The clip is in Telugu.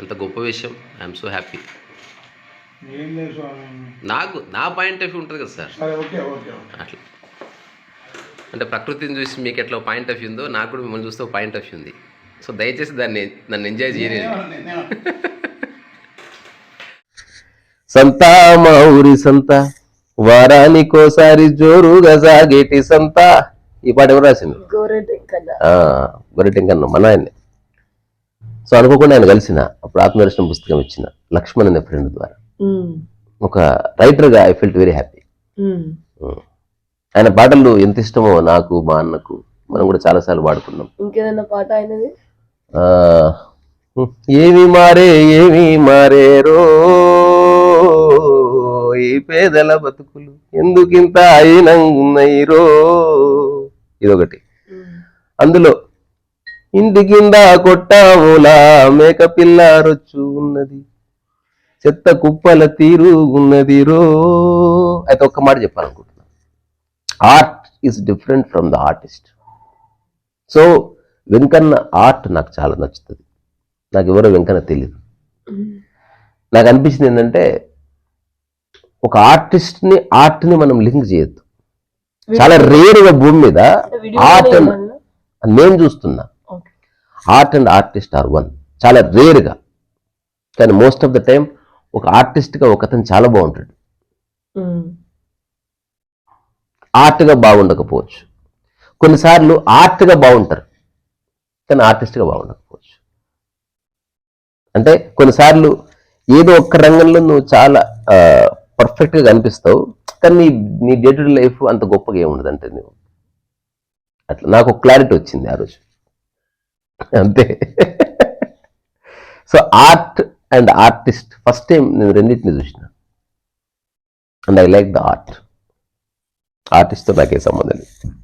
ఎంత గొప్ప విషయం. ఐఎమ్ సో హ్యాపీ నాకు నా పాయింట్ ఆఫ్ వ్యూ ఉంటుంది కదా సార్. సరే ఓకే ఓకే ఓకే. అట్లా. అంటే ప్రకృతిని చూసి మీకు ఎట్లా పాయింట్ ఆఫ్ వ్యూ ఉందో నాకు కూడా మిమ్మల్ని చూస్తే పాయింట్ ఆఫ్ వ్యూ ఉంది. సో దయచేసి దాన్ని నన్ను ఎంజాయ్ చేయలేదు సంత మా ఊరి సంత వారానికోసారి జోరుగా సాగేటి సంత. ఈ పాట ఎవరు రాసింది? గొరెటింకన్న మన ఆయన్ని. సో అనుకోకుండా ఆయన కలిసిన అప్పుడు ఆత్మదర్శనం పుస్తకం ఇచ్చిన లక్ష్మణ్ అనే ఫ్రెండ్ ద్వారా. ఒక రైటర్గా ఐ ఫెల్ట్ వెరీ హ్యాపీ ఆయన పాటలు ఎంత ఇష్టమో నాకు మా అన్నకు మనం కూడా చాలాసార్లు పాడుకున్నాం ఇంకేదైనా పాట అయినది ఆ, ఏమి మారే ఏమి మారేరో ఈ పేదల బతుకులు ఎందుకింత అయినంగున్నాయిరో ఇదొకటి. అందులో ఇంటి కింద కొట్టాములా మేక పిల్ల రొచ్చు ఉన్నది. చెత్త కుప్పల తీరు ఉన్నది రో. అయితే ఒక్క మాట చెప్పాలనుకుంటున్నా. Art is different from the artist so Venkanna art నాకు చాలా నచ్చుతుంది. నాకు ఎవరో వెంకన్న తెలియదు నాకు అనిపించింది ఏంటంటే ఒక ఆర్టిస్ట్ని ఆర్ట్ని మనం లింక్ చేయొద్దు. చాలా రేరుగా భూమి మీద ఆర్ట్ నేను చూస్తున్నా. Art and artist are one చాలా రేరుగా కానీ మోస్ట్ ఆఫ్ ద టైం ఒక ఆర్టిస్ట్గా ఒకతను చాలా బాగుంటాడు. ఆర్ట్గా బాగుండకపోవచ్చు. కొన్నిసార్లు ఆర్ట్గా బాగుంటారు. కానీ ఆర్టిస్ట్గా బాగుండకపోవచ్చు. అంటే కొన్నిసార్లు ఏదో ఒక్క రంగంలో నువ్వు చాలా పర్ఫెక్ట్గా కనిపిస్తావు. కానీ నీ నీ డే టు డే లైఫ్ అంత గొప్పగా ఏముండదు అంటే నువ్వు అట్లా నాకు ఒక క్లారిటీ వచ్చింది ఆ రోజు. అంతే. So art and artist first time నేను రెండింటిని చూసిన. And I like the art. ఆర్టిస్ట్తో నాకే సంబంధం లేదు.